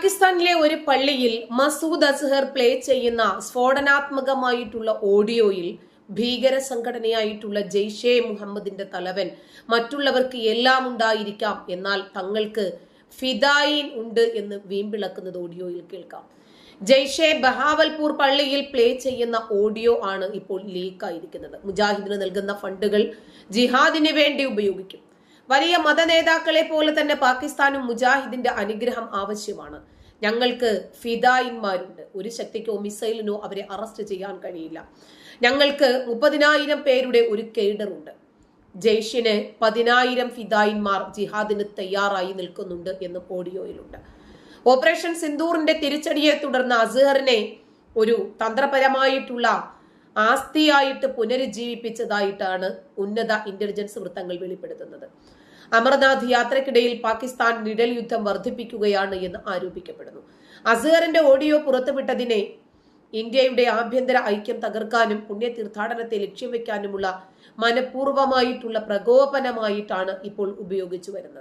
പാകിസ്ഥാനിലെ ഒരു പള്ളിയിൽ മസൂദ് അസ്ഹർ പ്ലേ ചെയ്യുന്ന സ്ഫോടനാത്മകമായിട്ടുള്ള ഓഡിയോയിൽ ഭീകര സംഘടനയായിട്ടുള്ള ജെയ്ഷെ മുഹമ്മദിന്റെ തലവൻ മറ്റുള്ളവർക്ക് എല്ലാം ഉണ്ടായിരിക്കാം എന്നാൽ തങ്ങൾക്ക് ഫിദായിൻ ഉണ്ട് എന്ന് വീമ്പിളക്കുന്നത് ഓഡിയോയിൽ കേൾക്കാം. ജെയ്ഷെ ബഹാവൽപൂർ പള്ളിയിൽ പ്ലേ ചെയ്യുന്ന ഓഡിയോ ആണ് ഇപ്പോൾ ലീക്കായിരിക്കുന്നത് മുജാഹിദിന് നൽകുന്ന ഫണ്ടുകൾ ജിഹാദിന് വേണ്ടി ഉപയോഗിക്കും. വലിയ മതനേതാക്കളെ പോലെ തന്നെ പാകിസ്ഥാനും മുജാഹിദിന്റെ അനുഗ്രഹം ആവശ്യമാണ്. ഞങ്ങൾക്ക് ഫിദായിന്മാരുണ്ട്. ഒരു ശക്തിക്കോ മിസൈലിനോ അവരെ അറസ്റ്റ് ചെയ്യാൻ കഴിയില്ല. ഞങ്ങൾക്ക് മുപ്പതിനായിരം പേരുടെ ഒരു കേഡറുണ്ട്. ജയ്ഷിന് പതിനായിരം ഫിദായിന്മാർ ജിഹാദിന് തയ്യാറായി നിൽക്കുന്നുണ്ട് എന്ന് ഓഡിയോയിലുണ്ട്. ഓപ്പറേഷൻ സിന്ദൂറിന്റെ തിരിച്ചടിയെ തുടർന്ന് അസഹറിനെ ഒരു തന്ത്രപരമായിട്ടുള്ള ആസ്തിയായിട്ട് പുനരുജ്ജീവിപ്പിച്ചതായിട്ടാണ് ഉന്നത ഇന്റലിജൻസ് വൃത്തങ്ങൾ വെളിപ്പെടുത്തുന്നത്. അമർനാഥ് യാത്രക്കിടയിൽ പാകിസ്ഥാൻ നിഴൽ യുദ്ധം വർദ്ധിപ്പിക്കുകയാണ് എന്ന് ആരോപിക്കപ്പെടുന്നു. അസഹറിന്റെ ഓഡിയോ പുറത്തുവിട്ടതിനെ ഇന്ത്യയുടെ ആഭ്യന്തര ഐക്യം തകർക്കാനും പുണ്യ തീർത്ഥാടനത്തെ ലക്ഷ്യം വെക്കാനുമുള്ള മനഃപൂർവമായിട്ടുള്ള പ്രകോപനമായിട്ടാണ് ഇപ്പോൾ ഉപയോഗിച്ചു വരുന്നത്